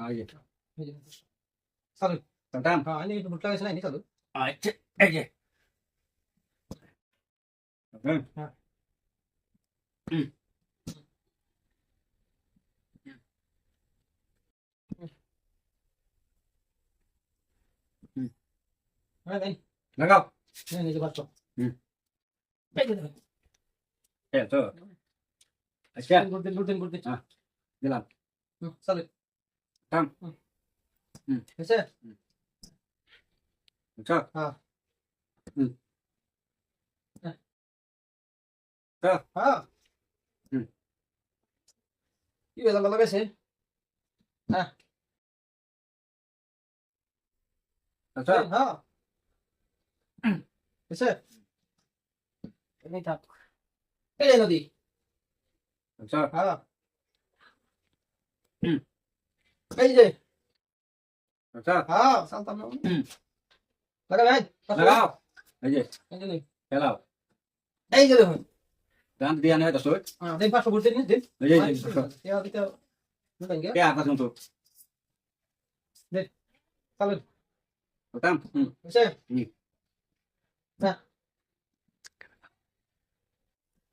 এই যে এই যে চালু টান হ্যাঁ আমি একটু ভুট্টা গেছে না চালু আচ্ছা এই যে হুম হ্যাঁ। হুম হ্যাঁ ভাই লাগাও এই নিজে বাচ্চা হ্যাঁ। দিলাম হুম। হয়েছে আচ্ছা হ্যাঁ হুম। হ্যাঁ হ্যাঁ। হ্যাঁ হুম। কি বেলা বেলা গেছে আচ্ছা হ্যাঁ হয়েছে এই থাক এই নদী আচ্ছা হ্যাঁ হুম। এই যে। আচ্ছা। হ্যাঁ হুম। লাগা ভাই লাগাও। এই যে নে। খেলাও। এই যে দেখুন। দান দিয়া নয় দশ হ্যাঁ দিন পাঁচশো ঘুরতে নিন দিন এই যে এই কি আপনার তো চালু টান হুম।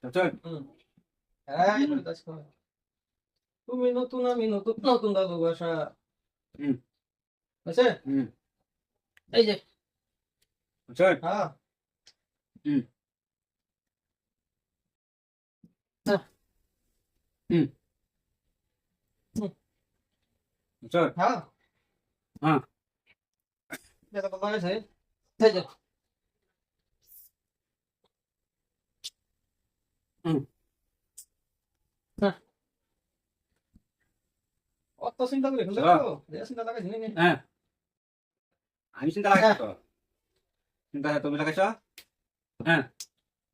আচ্ছা হুম। এই বলে দাস কর। তুমি নতুন আমি নতুন নতুন ভালোবাসা হুম এই যে হ্যাঁ। হ্যাঁ। হ্যাঁ যে হুম। হ্যাঁ। অত চিন্তা করে ফেললে হ্যাঁ। তো চিন্তা লাগাইছি নি হ্যাঁ আমি চিন্তা লাগাইছি তো চিন্তা তুমি লাগাইছ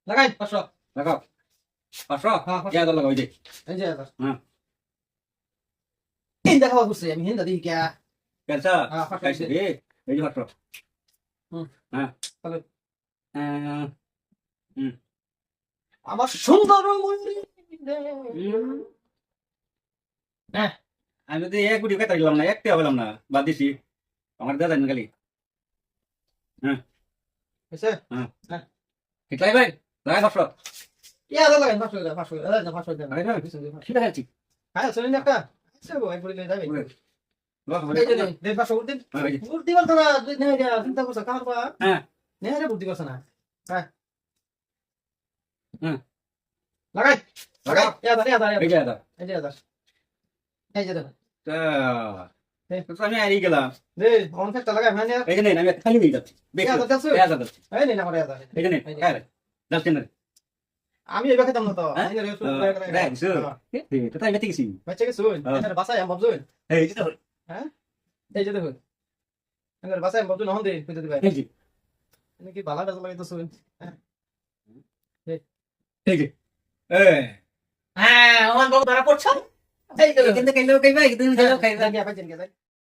লাগাই পাঁচশো লাগাও পাঁচশো হ্যাঁ। ইয়া লাগাও এই যে এই যে হ্যাঁ। হিন্দা খাওয়া করছে আমি হিন্দা দিই কে কেলসা হ্যাঁ পাঁচশো খাইছি এই যে পাঁচশো হুম। হ্যাঁ তাহলে? আহ, আমার সুন্দর ময়ূরী হ্যাঁ, আমি যদি এক গুটি কেটে দিলাম না একটা হলাম না বাদ দিছি। আমার দাদা খালি হয়েছে? ঠিক লাগে ভাই? লাগাই পাঁচশো। ইয়া দা লাগাই পাঁচশো পাঁচশো দেন পাঁচশো লাগাই। ঠিক আছে হ্যাঁ শুনুন একটা। আচ্ছা যাবে। হ্যাঁ। হ্যাঁ। লাগাই। লাগাই লাগাও ইয়া দা ইয়া দা এই যে দেখো। তা আমি গেলাম। দে অন ফেকটা লাগাই মানে এই যে নেই আমি খালি নিয়ে যাচ্ছি। দা দেখছ ইয়া দাদা এই নেই না আমার ইয়া এই যে নেই হ্যাঁ যাচ্ছি না। আমি এবার খেতাম না তো? এই রে তাই মেতে গেছি। বাচ্চা বাসায় আম ভাবছুন এই যে তো এই যে দেখুন এখানে বাসায় আম ভাবছুন নহন দে কইতে দিবা। এই যে। কি বালা বেজা লাগে তো এই যে। এই হ্যাঁ ওমান বাবু ধরা পড়ছ। ఇది కింద కైలో కైవా ఇది కైవా కైవా